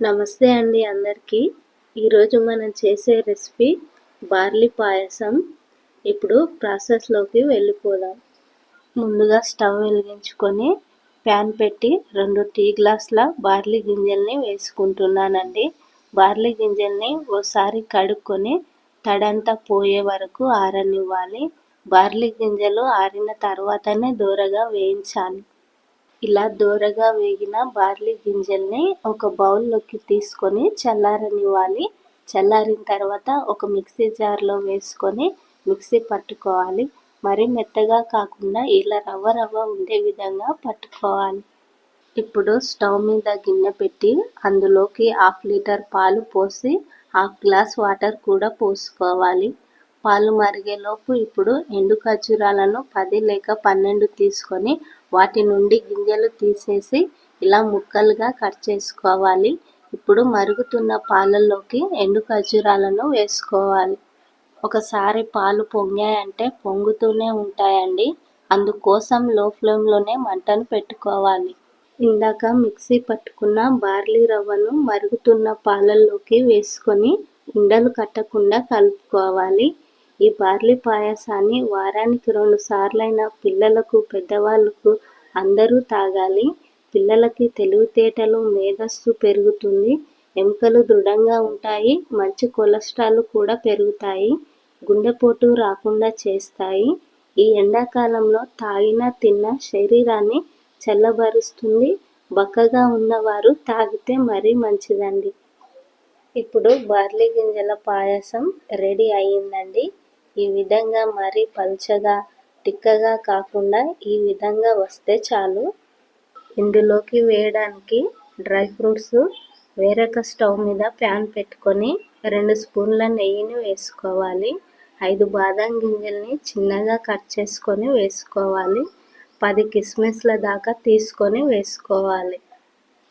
నమస్తే అండి అందరికీ. ఈరోజు మనం చేసే రెసిపీ బార్లీ పాయసం. ఇప్పుడు ప్రాసెస్లోకి వెళ్ళిపోదాం. ముందుగా స్టవ్ వెలిగించుకొని ప్యాన్ పెట్టి రెండు టీ గ్లాసుల బార్లీ గింజల్ని వేసుకుంటున్నానండి. బార్లీ గింజల్ని ఓసారి కడుక్కొని తడంతా పోయే వరకు ఆరనివ్వాలి. బార్లీ గింజలు ఆరిన తర్వాతనే దూరగా వేయించాలి. ఇలా దోరగా వేగిన బార్లీ గింజల్ని ఒక బౌల్లోకి తీసుకొని చల్లారనివ్వాలి. చల్లారిన తర్వాత ఒక మిక్సీ జార్లో వేసుకొని మిక్సీ పట్టుకోవాలి. మరి మెత్తగా కాకుండా ఇలా రవ్వ రవ్వ ఉండే విధంగా పట్టుకోవాలి. ఇప్పుడు స్టవ్ మీద గిన్నె పెట్టి అందులోకి హాఫ్ లీటర్ పాలు పోసి హాఫ్ గ్లాస్ వాటర్ కూడా పోసుకోవాలి. పాలు మరిగేలోపు ఇప్పుడు ఎండు ఖర్జూరాలను పది లేక పన్నెండు తీసుకొని వాటి నుండి గింజలు తీసేసి ఇలా ముక్కలుగా కట్ చేసుకోవాలి. ఇప్పుడు మరుగుతున్న పాలల్లోకి ఎండు ఖర్జూరాలను వేసుకోవాలి. ఒకసారి పాలు పొంగాయంటే పొంగుతూనే ఉంటాయండి. అందుకోసం లో ఫ్లేమ్లోనే మంటను పెట్టుకోవాలి. ఇందాక మిక్సీ పట్టుకున్న బార్లీ రవ్వను మరుగుతున్న పాలల్లోకి వేసుకొని ఉండలు కట్టకుండా కలుపుకోవాలి. ఈ బార్లీ పాయసాన్ని వారానికి రెండు సార్లైనా పిల్లలకు పెద్దవాళ్ళకు అందరూ తాగాలి. పిల్లలకి తెలివితేటలు మేధస్సు పెరుగుతుంది. ఎముకలు దృఢంగా ఉంటాయి. మంచి కొలెస్ట్రాల్ కూడా పెరుగుతాయి. గుండెపోటు రాకుండా చేస్తాయి. ఈ ఎండాకాలంలో తాగిన తిన్న శరీరాన్ని చల్లబరుస్తుంది. బక్కగా ఉన్నవారు తాగితే మరీ మంచిదండి. ఇప్పుడు బార్లీ గింజల పాయసం రెడీ అయ్యిందండి. ఈ విధంగా మరీ పల్చగా తిక్కగా కాకుండా ఈ విధంగా వస్తే చాలు. ఇందులోకి వేయడానికి డ్రై ఫ్రూట్స్ వేరొక స్టవ్ మీద ప్యాన్ పెట్టుకొని రెండు స్పూన్ల నెయ్యిని వేసుకోవాలి. ఐదు బాదం గింజల్ని చిన్నగా కట్ చేసుకొని వేసుకోవాలి. పది కిస్మిస్ల దాకా తీసుకొని వేసుకోవాలి.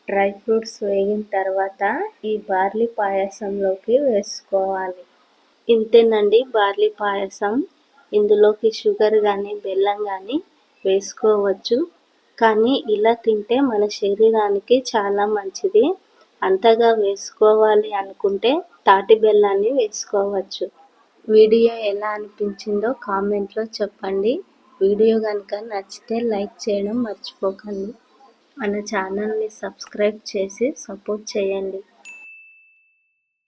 డ్రై ఫ్రూట్స్ వేగిన తర్వాత ఈ బార్లీ పాయసంలోకి వేసుకోవాలి. ఇంతేనండి బార్లీ పాయసం. ఇందులోకి షుగర్ కానీ బెల్లం కానీ వేసుకోవచ్చు. కానీ ఇలా తింటే మన శరీరానికి చాలా మంచిది. అంతగా వేసుకోవాలి అనుకుంటే తాటి బెల్లాన్ని వేసుకోవచ్చు. వీడియో ఎలా అనిపించిందో కామెంట్లో చెప్పండి. వీడియో కనుక నచ్చితే లైక్ చేయడం మర్చిపోకండి. మన ఛానల్ని సబ్స్క్రైబ్ చేసి సపోర్ట్ చేయండి.